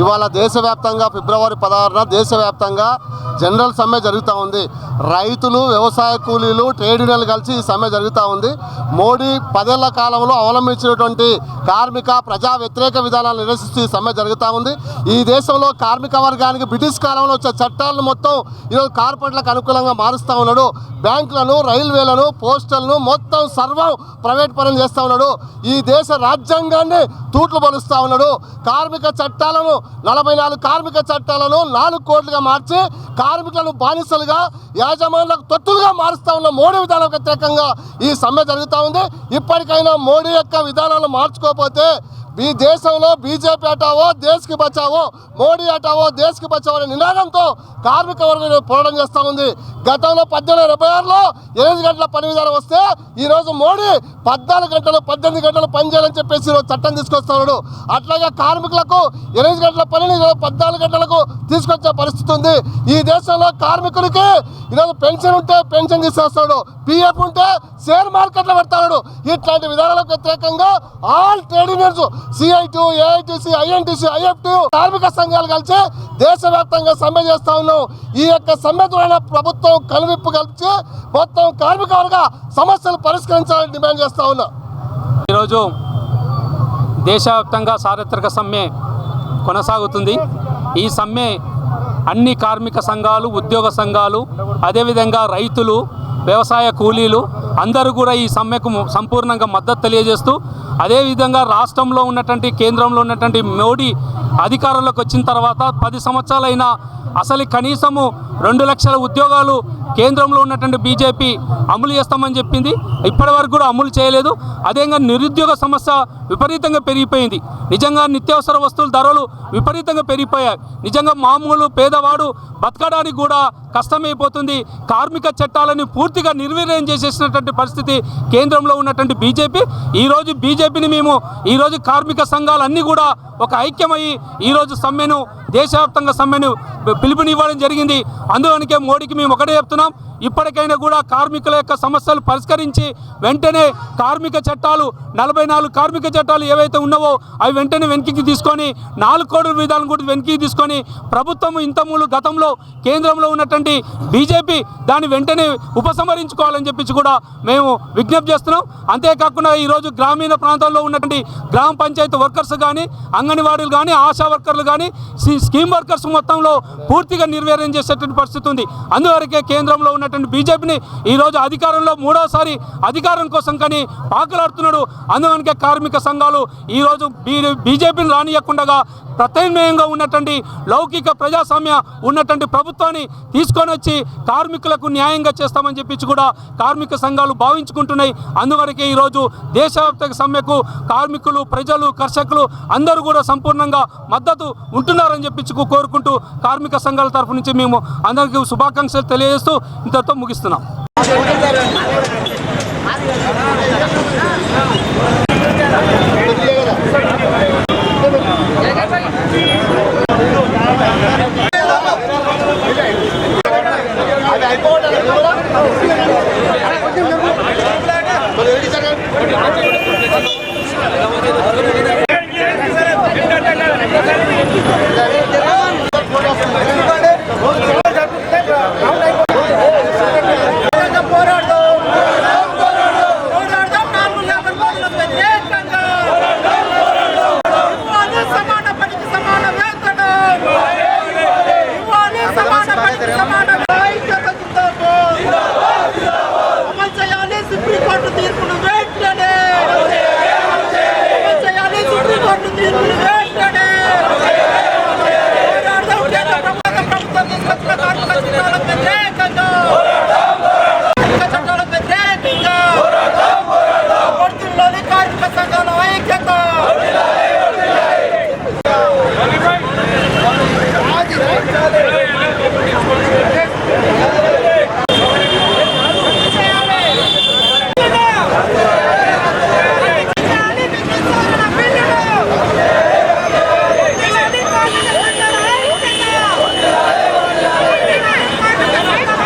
ఇవాళ దేశవ్యాప్తంగా ఫిబ్రవరి పదహారున దేశవ్యాప్తంగా జనరల్ సమ్మె జరుగుతూ ఉంది. రైతులు వ్యవసాయ కూలీలు ట్రేడ్ యూనియన్లు కలిసి ఈ సమ్మె జరుగుతూ ఉంది. మోడీ పదేళ్ళ కాలంలో అవలంబించినటువంటి కార్మిక ప్రజా వ్యతిరేక విధానాలను నిరసిస్తూ ఈ సమ్మె జరుగుతూ ఉంది. ఈ దేశంలో కార్మిక వర్గానికి బ్రిటిష్ కాలంలో వచ్చే చట్టాలను మొత్తం ఈరోజు కార్పొరేట్లకు అనుకూలంగా మారుస్తూ ఉన్నాడు. బ్యాంకులను రైల్వేలను పోస్టల్ను మొత్తం సర్వం ప్రైవేట్ పరం చేస్తూ ఉన్నాడు. ఈ దేశ రాజ్యాంగాన్ని తూట్లు పలుస్తూ ఉన్నాడు. కార్మిక చట్టాలను నలభై నాలుగు కార్మిక చట్టాలను నాలుగు కోట్లుగా మార్చి కార్మికులను బానిసలుగా యాజమానులకు తొత్తులుగా మారుస్తూ ఉన్న మోడీ విధానం వ్యతిరేకంగా ఈ సమ్మె జరుగుతూ ఉంది. ఇప్పటికైనా మోడీ యొక్క విధానాలు మార్చుకోకపోతే ఈ దేశంలో బీజేపీ అటావో దేశ్కి బచావో మోడీ అటావో దేశ్కి బచావో అనే నినాదంతో కార్మిక వర్గం పోరాటం చేస్తూ ఉంది. గతంలో పద్దెనిమిది ఎనభై ఆరులో ఎనిమిది గంటల పని విధానం వస్తే ఈరోజు మోడీ పద్నాలుగు గంటలు పద్దెనిమిది గంటలు పని చేయాలని చెప్పేసి ఈరోజు చట్టం తీసుకొస్తున్నాడు. అట్లాగే కార్మికులకు ఎనిమిది గంటల పనిని ఈరోజు పద్నాలుగు గంటలకు తీసుకొచ్చే పరిస్థితి ఉంది. ఈ దేశంలో కార్మికుడికి ఈరోజు పెన్షన్ ఉంటే పెన్షన్ తీసుకొస్తాడు పిఎఫ్ ఉంటే షేర్ మార్కెట్లో పెడతాడు. ఇట్లాంటి విధానాలకు వ్యతిరేకంగా all trade unions CIT AITC INTC IFT కార్మిక సంఘాలు కలిసి దేశవ్యాప్తంగా సమ్మె చేస్తా ఉన్నాం. ఈ యొక్క సమ్మె ద్వారా ప్రభుత్వం కనువిప్పు కలిసి మొత్తం కార్మిక వర్గ సమస్యలు పరిష్కరించాలని డిమాండ్ చేస్తా ఉన్నా. ఈరోజు దేశవ్యాప్తంగా చారిత్రక సమ్మె కొనసాగుతుంది. ఈ సమ్మె అన్ని కార్మిక సంఘాలు ఉద్యోగ సంఘాలు అదేవిధంగా రైతులు వ్యవసాయ కూలీలు అందరూ కూడా ఈ సమ్మెకు సంపూర్ణంగా మద్దతు తెలియజేస్తూ అదేవిధంగా రాష్ట్రంలో ఉన్నటువంటి కేంద్రంలో ఉన్నటువంటి మోడీ అధికారంలోకి వచ్చిన తర్వాత పది సంవత్సరాలైనా అసలు కనీసము రెండు లక్షల ఉద్యోగాలు కేంద్రంలో ఉన్నటువంటి బీజేపీ అమలు చేస్తామని చెప్పింది. ఇప్పటి వరకు కూడా అమలు చేయలేదు. అదేవిధంగా నిరుద్యోగ సమస్య విపరీతంగా పెరిగిపోయింది. నిజంగా నిత్యావసర వస్తువుల ధరలు విపరీతంగా పెరిగిపోయాయి. నిజంగా మామూలు పేదవాడు బతకడానికి కూడా కష్టమైపోతుంది. కార్మిక చట్టాలని పూర్తిగా నిర్వీర్యం చేసేసినటువంటి పరిస్థితి కేంద్రంలో ఉన్నటువంటి బీజేపీ. ఈరోజు బీజేపీని మేము ఈరోజు కార్మిక సంఘాలన్నీ కూడా ఒక ఐక్యమై ఈరోజు సమ్మెను దేశవ్యాప్తంగా సమ్మెను పిలుపునివ్వడం జరిగింది. అందులోనికే మోడీకి మేము ఒకటే చెప్తున్నాం. ఇప్పటికైనా కూడా కార్మికుల యొక్క సమస్యలు పరిష్కరించి వెంటనే కార్మిక చట్టాలు నలభై నాలుగు కార్మిక చట్టాలు ఏవైతే ఉన్నావో అవి వెంటనే వెనక్కి తీసుకొని నాలుగు కోట్ల విధానం కూడా వెనక్కి తీసుకొని ప్రభుత్వం ఇంతమూలు గతంలో కేంద్రంలో ఉన్నటువంటి బీజేపీ దాన్ని వెంటనే ఉపసంహరించుకోవాలని చెప్పి కూడా మేము విజ్ఞప్తి చేస్తున్నాం. అంతేకాకుండా ఈరోజు గ్రామీణ ప్రాంతాల్లో ఉన్నటువంటి గ్రామ పంచాయతీ వర్కర్స్ కానీ అంగన్వాడీలు కానీ ఆశా వర్కర్లు కానీ స్కీమ్ వర్కర్స్ మొత్తంలో పూర్తిగా నిర్వీర్యం చేసేటువంటి పరిస్థితి ఉంది. అందువరకే కేంద్రంలో ఉన్నటువంటి బీజేపీని ఈరోజు అధికారంలో మూడోసారి అధికారం కోసం కానీ పాకులాడుతున్నాడు అందువనకే కార్మిక సంఘాలు ఈరోజు బీ బీజేపీని రానియకుండా ప్రత్యామ్నాయంగా ఉన్నటువంటి లౌకిక ప్రజాస్వామ్య ఉన్నటువంటి ప్రభుత్వాన్ని తీసుకొని వచ్చి కార్మికులకు న్యాయంగా చేస్తామని చెప్పి కూడా కార్మిక సంఘాలు భావించుకుంటున్నాయి. అందువరకే ఈరోజు దేశవ్యాప్త సమ్మెకు కార్మికులు ప్రజలు కర్షకులు అందరూ కూడా సంపూర్ణంగా మద్దతు ఉంటున్నారని చెప్పి కోరుకుంటూ కార్మిక సంఘాల తరఫు నుంచి మేము అందరికీ శుభాకాంక్షలు తెలియజేస్తూ నినాదాలతో ముగిస్తున్నాం. తీర్పును వెంటనే అమలు చేయాలి సుప్రీంకోర్టు తీర్పును